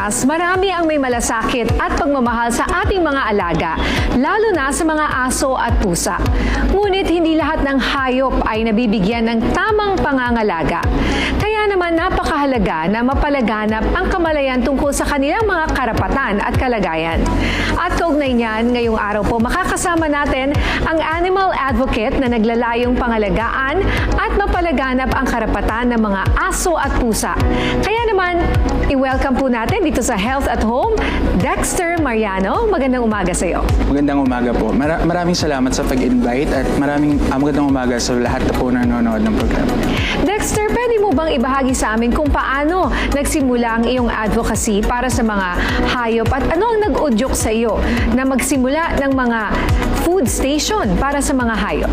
Pilipinas, marami ang may malasakit at pagmamahal sa ating mga alaga, lalo na sa mga aso at pusa. Ngunit hindi lahat ng hayop ay nabibigyan ng tamang pangangalaga. Naman napakahalaga na mapalaganap ang kamalayan tungkol sa kanilang mga karapatan at kalagayan. At kaugnay niyan, ngayong araw po makakasama natin ang animal advocate na naglalayong pangalagaan at mapalaganap ang karapatan ng mga aso at pusa. Kaya naman, i-welcome po natin dito sa Health at Home, Dexter Mariano. Magandang umaga sa iyo. Magandang umaga po. Mara- maraming salamat sa pag-invite at maraming ah, magandang umaga sa lahat na po na nanonood ng programa. Dexter, pwede mo bang ibahagi sa amin kung paano nagsimula ang iyong advocacy para sa mga hayop at ano ang nag-udyok sa iyo na magsimula ng mga food station para sa mga hayop?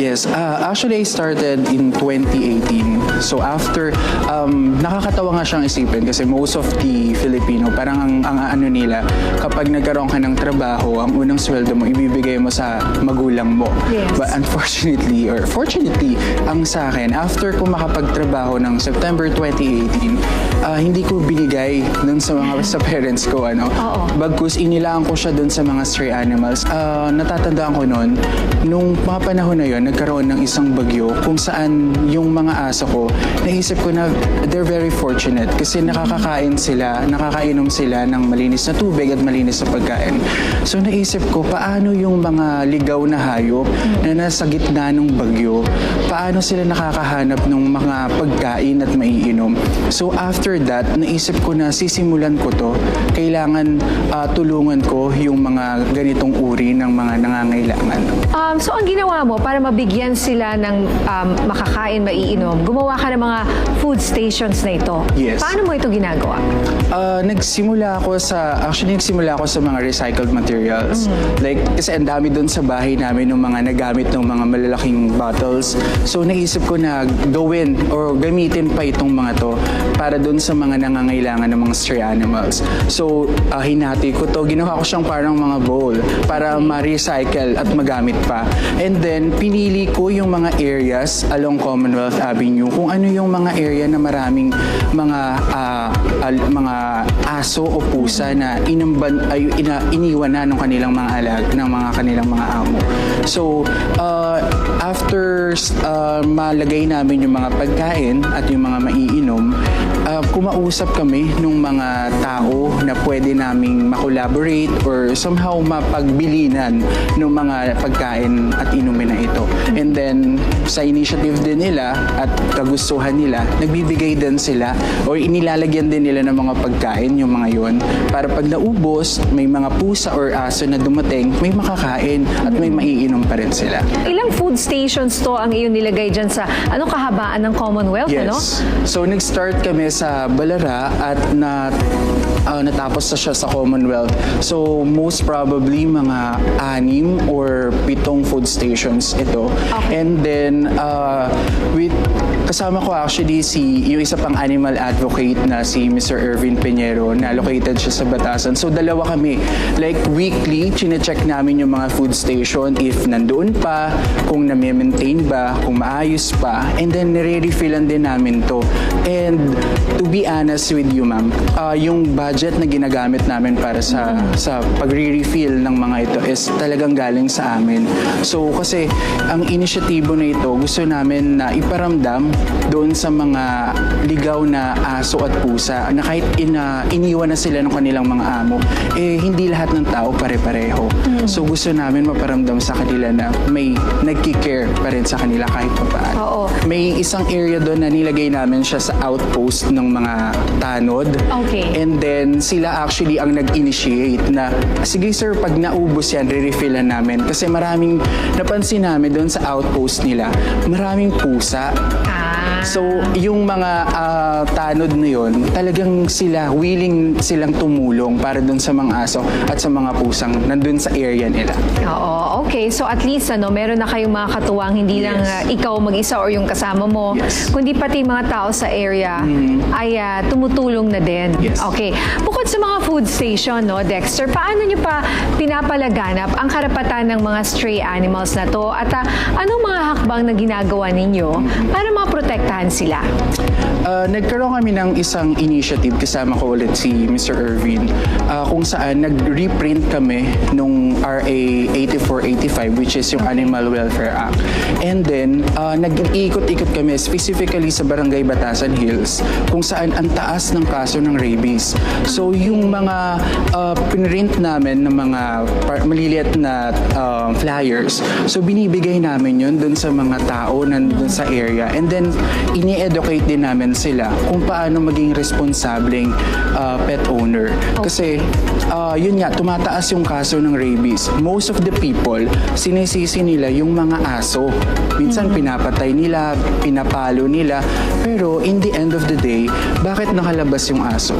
Yes, uh, actually I started in 2018. So after, um, nakakatawa nga siyang isipin kasi most of the Filipino, parang ang, ang ano nila, kapag nagkaroon ka ng trabaho, ang unang sweldo mo, ibibigay mo sa magulang mo. Yes. But unfortunately, or fortunately, ang sa akin, after ko makapagtrabaho ng September 2018, ah, hindi ko binigay dun sa mga sa parents ko ano. Oo. Bagkus inilaan ko siya dun sa mga stray animals. Ah, natatandaan ko noon, nung mga panahon na yon, nagkaroon ng isang bagyo kung saan yung mga aso ko, naisip ko na they're very fortunate kasi nakakakain sila, nakakainom sila ng malinis na tubig at malinis na pagkain. So naisip ko, paano yung mga ligaw na hayop na nasa gitna ng bagyo, paano sila nakakahanap ng mga pagkain at maiinom. So after that, naisip ko na sisimulan ko to. Kailangan ah, tulungan ko yung mga ganitong uri ng mga nangangailangan. Um, so ang ginawa mo para mabigyan sila ng um, makakain, maiinom, gumawa ka ng mga food stations na ito. Yes. Paano mo ito ginagawa? Ah, nagsimula ako sa, actually nagsimula ako sa mga recycled materials. Like, kasi ang dami doon sa bahay namin ng mga nagamit ng mga malalaking bottles. So naisip ko na gawin or gamitin pa itong mga to para doon sa mga nangangailangan ng mga stray animals. So, ah, hinati ko to. Ginawa ko siyang parang mga bowl para ma-recycle at magamit pa. And then, pinili ko yung mga areas along Commonwealth Avenue kung ano yung mga area na maraming mga ah, al- mga aso o pusa na inamban ay ina, iniwan na ng kanilang mga alag ng mga kanilang mga amo. So, uh, after uh, malagay namin yung mga pagkain at yung mga maiinom, uh, kumausap kami ng mga tao na pwede naming makolaborate or somehow mapagbilinan ng mga pagkain at inumin na ito. And then, sa initiative din nila at kagustuhan nila, nagbibigay din sila or inilalagyan din nila ng mga pagkain yung mga yon para pag naubos, may mga pusa or aso na dumating, may makakain at may maiinom pa rin sila. Ilang food stations to ang iyong nilagay dyan sa ano kahabaan ng Commonwealth, ano? Yes. So nag-start kami sa Balara at na ah, natapos na siya sa Commonwealth. So most probably mga anim or pitong food stations ito. Okay. And then uh, with kasama ko actually si yung isa pang animal advocate na si Mr. Irvin Peñero na located siya sa Batasan. So dalawa kami. Like weekly, chine-check namin yung mga food station if nandoon pa, kung na-maintain ba, kung maayos pa, and then nire-refillan din namin to. And to be honest with you, ma'am, ah, yung budget na ginagamit namin para sa sa pagre-refill ng mga ito is talagang galing sa amin. So kasi ang inisyatibo na ito, gusto namin na iparamdam doon sa mga ligaw na aso at pusa na kahit ina, iniwan na sila ng kanilang mga amo, eh hindi lahat ng tao pare-pareho. So gusto namin maparamdam sa kanila na may nagki-care pa rin sa kanila kahit pa paano. Oo. May isang area doon na nilagay namin siya sa outpost ng mga tanod. Okay. And then sila actually ang nag-initiate na sige sir, pag naubos yan, re-refillan namin. Kasi maraming napansin namin doon sa outpost nila, maraming pusa. Ah. So, yung mga ah, tanod na yun, talagang sila, willing silang tumulong para dun sa mga aso at sa mga pusang nandun sa area nila. Oo, okay. So at least ano, meron na kayong mga katuwang hindi lang Yes. uh, ikaw mag-isa or yung kasama mo, Yes. kundi pati mga tao sa area ay uh, tumutulong na din. Yes. Okay. Bukod sa mga food station, no, Dexter, paano niyo pa pinapalaganap ang karapatan ng mga stray animals na to at uh, anong mga hakbang na ginagawa ninyo para maprotektahan maprotektahan sila? Uh, nagkaroon kami ng isang initiative kasama ko ulit si Mr. Irvin uh, kung saan nag-reprint kami nung RA 8485 which is yung Animal Welfare Act. And then, uh, nag-iikot-ikot kami specifically sa Barangay Batasan Hills kung saan ang taas ng kaso ng rabies. So yung mga uh, pinrint namin ng mga maliliit na uh, flyers, so binibigay namin yun dun sa mga tao nandun sa area. And then, ini-educate din namin sila kung paano maging responsableng uh, pet owner. Kasi, uh, yun nga, tumataas yung kaso ng rabies. Most of the people, sinisisi nila yung mga aso. Minsan, pinapatay nila, pinapalo nila. Pero, in the end of the day, bakit nakalabas yung aso?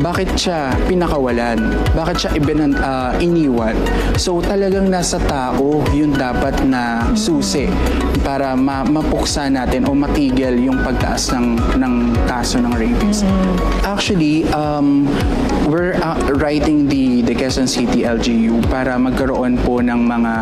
Bakit siya pinakawalan? Bakit siya ibinan, ah, iniwan? So talagang nasa tao yung dapat na susi para ma- mapuksa natin o matigil yung pagtaas ng, ng kaso ng rabies. Actually, um, we're uh, writing the, the Quezon City LGU para magkaroon po ng mga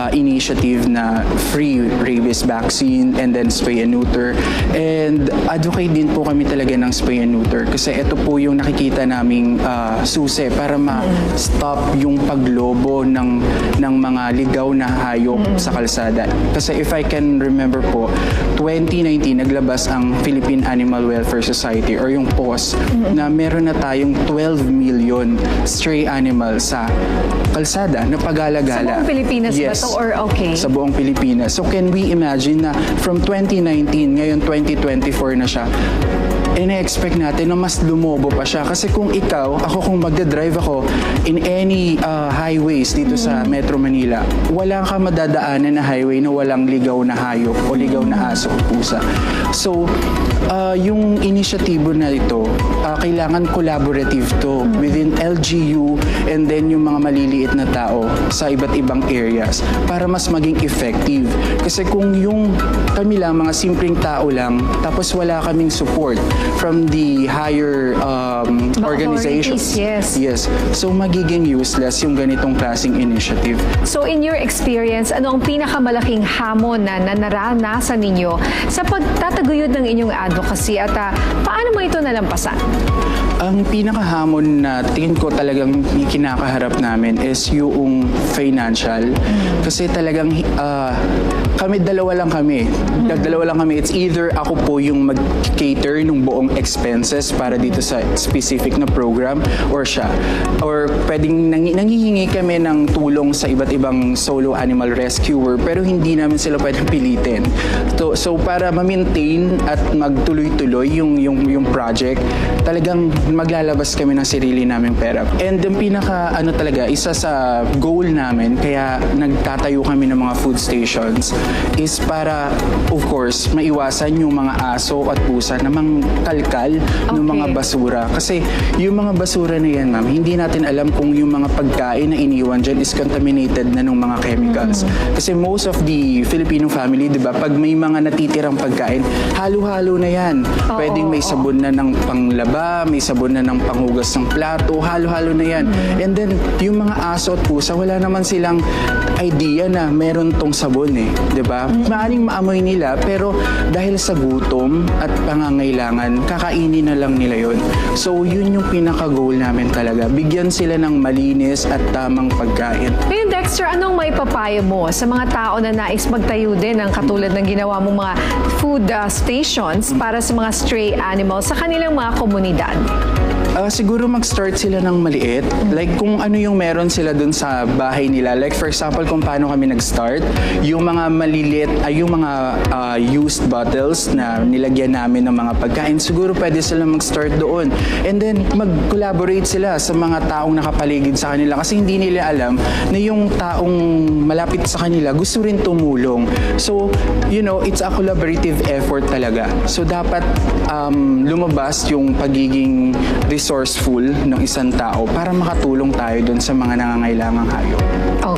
uh, initiative na free rabies vaccine and then spay and neuter. And advocate din po kami talaga ng spay and neuter kasi ito po yung nakikita naming uh, susi para ma-stop yung paglobo ng, ng mga ligaw na hayop sa kalsada. Kasi if I can remember po, 2019 naglabas ang Philippine Animal Welfare Society or yung POS na meron na tayong 12 million stray animals sa kalsada na pagala-gala. Sa buong Pilipinas ba yes. to or okay? Sa buong Pilipinas. So can we imagine na from 2019, ngayon 2024 na siya, ine-expect natin na mas lumobo pa siya. Kasi kung ikaw, ako kung magda-drive ako in any uh, highways dito sa Metro Manila, wala ka madadaanan na highway na walang ligaw na hayop o ligaw na aso o pusa. So, uh, yung inisyatibo na ito, uh, kailangan collaborative to within LGU and then yung mga maliliit na tao sa iba't ibang areas para mas maging effective. Kasi kung yung kami lang, mga simpleng tao lang, tapos wala kaming support from the higher um, organizations. yes. Yes. So magiging useless yung ganitong klaseng initiative. So in your experience, ano ang pinakamalaking hamon na, na naranasan ninyo sa pagtataguyod ng inyong advocacy at ah, paano mo ito nalampasan? Ang pinakahamon na tingin ko talagang kinakaharap namin is yung financial. Kasi talagang ah, kami dalawa lang kami. Dalawa lang kami. It's either ako po yung mag-cater ng buong expenses para dito sa specific na program or siya. Or pwedeng nangi- nangihingi kami ng tulong sa iba't ibang solo animal rescuer pero hindi namin sila pwedeng pilitin. So, so para ma-maintain at magtuloy-tuloy yung, yung, yung project, talagang maglalabas kami ng sarili naming pera. And yung pinaka ano talaga, isa sa goal namin, kaya nagtatayo kami ng mga food stations, is para, of course, maiwasan yung mga aso at pusa na mangkalkal ng mga Okay. basura. Kasi yung mga basura na yan, ma'am, hindi natin alam kung yung mga pagkain na iniwan dyan is contaminated na ng mga chemicals. Kasi most of the Filipino family, di ba, pag may mga natitirang pagkain, halo-halo na yan. Pwedeng may sabon na ng panglaba, may sabon na ng panghugas ng plato, halo-halo na yan. And then, yung mga aso at pusa, wala naman silang idea na meron tong sabon eh. 'di ba? Maaring maamoy nila, pero dahil sa gutom at pangangailangan, kakainin na lang nila yon. So, yun yung pinaka-goal namin talaga. Bigyan sila ng malinis at tamang pagkain. Ngayon, Dexter, anong may papayo mo sa mga tao na nais magtayo din ng katulad ng ginawa mong mga food ah, stations para sa mga stray animals sa kanilang mga komunidad? Ah, siguro mag-start sila ng maliit. Like kung ano yung meron sila dun sa bahay nila. Like for example, kung paano kami nag-start, yung mga maliliit, ay yung mga ah, used bottles na nilagyan namin ng mga pagkain, siguro pwede sila mag-start doon. And then mag-collaborate sila sa mga taong nakapaligid sa kanila kasi hindi nila alam na yung taong malapit sa kanila gusto rin tumulong. So, you know, it's a collaborative effort talaga. So, dapat um, lumabas yung pagiging resourceful ng isang tao para makatulong tayo dun sa mga nangangailangang hayop.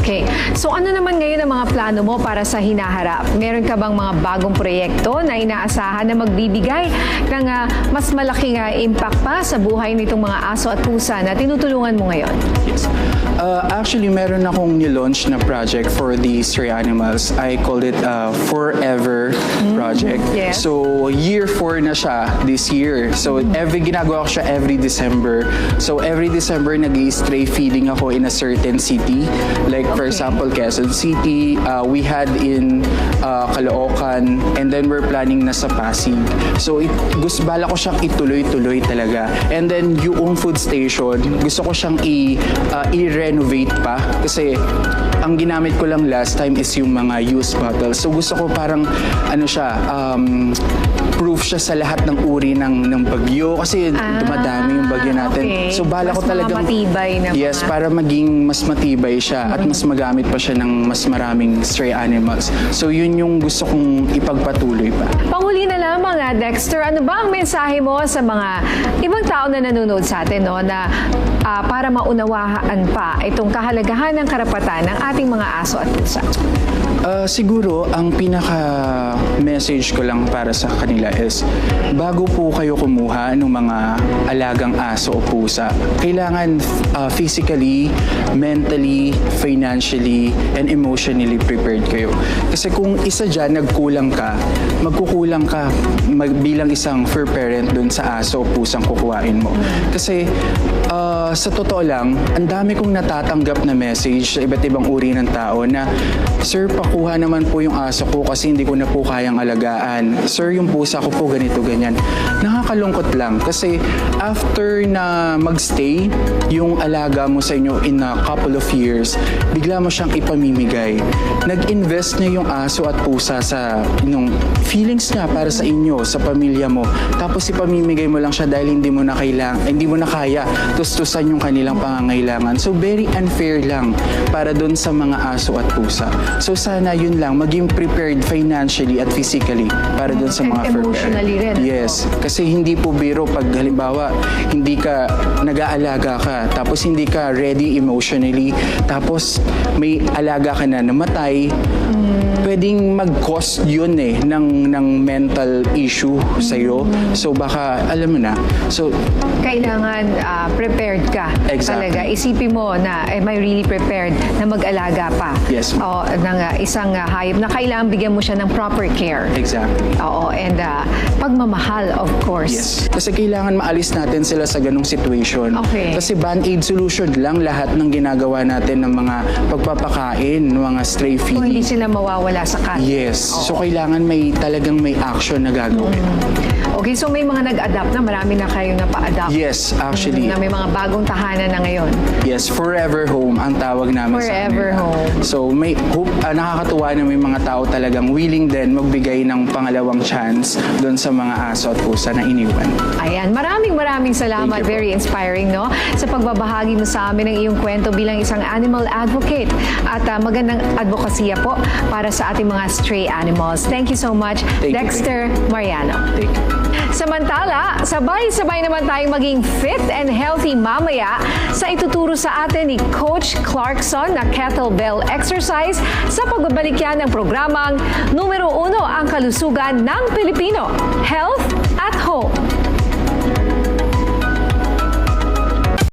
Okay. So ano naman ngayon ang mga plano mo para sa hinaharap? Meron ka bang mga bagong proyekto na inaasahan na magbibigay ng ah, mas malaking ah, impact pa sa buhay nitong mga aso at pusa na tinutulungan mo ngayon? Yes. Uh, actually, meron akong nilaunch na project for the stray animals. I called it uh, Forever Project. yes. So, year 4 na siya this year. So, every ginagawa ko siya every December. So, every December, nag stray feeding ako in a certain city. Like, for Okay. example, Quezon City. Uh, we had in uh, Caloocan. And then, we're planning na sa Pasig. So, it, gusto, bala ko siyang ituloy-tuloy talaga. And then, yung food station, gusto ko siyang i, uh, i-renovate pa. Kasi, ang ginamit ko lang last time is yung mga used bottles. So, gusto ko parang, ano siya, um, proof siya sa lahat ng uri ng, ng bagyo. Kasi Ah, dumadami yung bagyo natin. okay. So, bala Mas ko talagang... matibay na Yes, mga- para maging mas matibay siya at mas magamit pa siya ng mas maraming stray animals. So, yun yung gusto kong ipagpatuloy pa. Panghuli na lamang, ah, Dexter, ano ba ang mensahe mo sa mga ibang tao na nanonood sa atin no, na ah, para maunawaan pa itong kahalagahan ng karapatan ng ating mga aso at pusa? Uh, siguro, ang pinaka-message ko lang para sa kanila is, bago po kayo kumuha ng mga alagang aso o pusa, kailangan uh, physically, mentally, financially, and emotionally prepared kayo. Kasi kung isa dyan, nagkulang ka, magkukulang ka mag, bilang isang fur parent dun sa aso o pusang kukuhain mo. Kasi uh, sa totoo lang, ang dami kong natatanggap na message sa iba't ibang uri ng tao na, Sir, pakuha naman po yung aso ko kasi hindi ko na po kayang alagaan. Sir, yung pusa ko po ganito, ganyan. Nakakalungkot lang kasi after na magstay yung alaga mo sa inyo in a couple of years, bigla mo siyang ipamimigay. Nag-invest niya yung aso at pusa sa yung feelings niya para sa inyo, sa pamilya mo. Tapos ipamimigay mo lang siya dahil hindi mo na kailang, hindi mo na kaya tustusan yung kanilang pangangailangan. So very unfair lang para doon sa mga aso at pusa. So sana yun lang, maging prepared financially at physically para doon sa mga fur emotionally rin. Yes, kasi hindi po biro pag halimbawa hindi ka nag-aalaga ka tapos hindi ka ready emotionally tapos may alaga ka na namatay pwedeng mag-cause yun eh ng, ng mental issue sa'yo. So baka, alam mo na. So, Kailangan ah, prepared ka. Exactly. Talaga. Isipin mo na am I really prepared na mag-alaga pa Yes, ma'am. o, ng ah, isang ah, hayop na kailangan bigyan mo siya ng proper care. exactly. Oo, and ah, pagmamahal, of course. Yes. Kasi kailangan maalis natin sila sa ganong situation. Okay. Kasi band-aid solution lang lahat ng ginagawa natin ng mga pagpapakain, mga stray Kung hindi sila mawawala sa kalye. Yes. So kailangan may talagang may action na gagawin. Okay, so may mga nag-adapt na, marami na kayong napa-adapt. Yes, actually. Na may mga bagong tahanan na ngayon. Yes, Forever Home ang tawag namin Forever sa kanila. Home. So may hope, ah, nakakatuwa na may mga tao talagang willing din magbigay ng pangalawang chance doon sa mga aso at pusa na iniwan. Ayan, maraming maraming salamat. Very inspiring, no? Sa pagbabahagi mo sa amin ng iyong kwento bilang isang animal advocate at ah, magandang advokasya po para sa ating mga stray animals. Thank you so much, Thank you, Dexter Mariano. Thank you. Samantala, sabay-sabay naman tayong maging fit and healthy mamaya sa ituturo sa atin ni Coach Clarkson na kettlebell exercise sa pagbabalik yan ng programang numero uno ang kalusugan ng Pilipino, Health at Home.